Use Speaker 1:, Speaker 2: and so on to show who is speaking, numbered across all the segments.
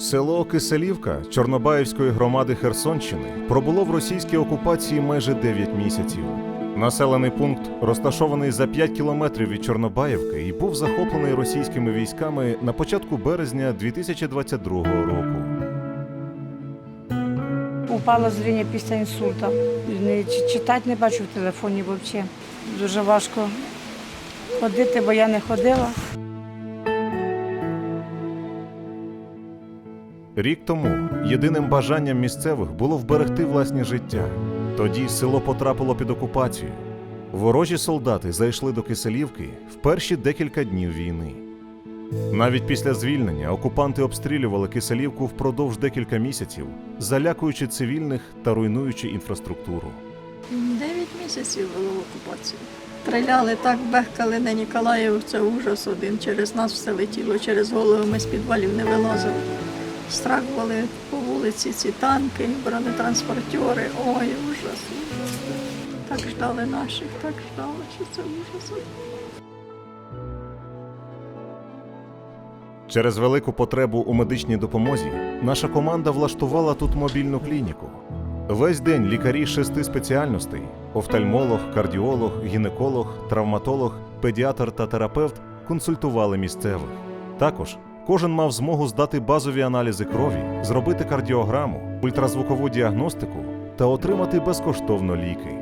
Speaker 1: Село Киселівка Чорнобаївської громади Херсонщини пробуло в російській окупації майже 9 місяців. Населений пункт розташований за 5 кілометрів від Чорнобаївки і був захоплений російськими військами на початку березня 2022 року.
Speaker 2: Упала зріння після інсульту. Не, читати не бачу в телефоні взагалі. Дуже важко ходити, бо я не ходила.
Speaker 1: Рік тому єдиним бажанням місцевих було вберегти власні життя. Тоді село потрапило під окупацію. Ворожі солдати зайшли до Киселівки в перші декілька днів війни. Навіть після звільнення окупанти обстрілювали Киселівку впродовж декілька місяців, залякуючи цивільних та руйнуючи інфраструктуру.
Speaker 3: Дев'ять місяців було в окупації. Стріляли так, бехкали на Ніколаїв, це ужас один. Через нас все летіло, через голову ми з підвалів не вилазили. Страх були по вулиці ці танки, бронетранспортери. Ой, ужас. Так ждали наших, так ждали, що це ужас.
Speaker 1: Через велику потребу у медичній допомозі наша команда влаштувала тут мобільну клініку. Весь день лікарі шести спеціальностей: офтальмолог, кардіолог, гінеколог, травматолог, педіатр та терапевт консультували місцевих. Також кожен мав змогу здати базові аналізи крові, зробити кардіограму, ультразвукову діагностику та отримати безкоштовно ліки.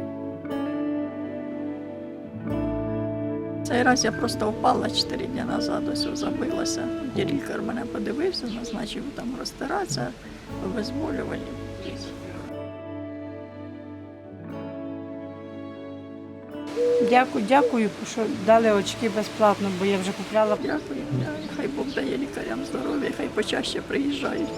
Speaker 3: Цей раз я просто впала чотири дні назад, ось забилася. Лікар мене подивився, назначив там розтиратися, обезболювання.
Speaker 2: Дякую, дякую, що дали очки безплатно, бо я вже купляла.
Speaker 3: Дякую. Хай Бог дає лікарям здоров'я, хай почаще приїжджають.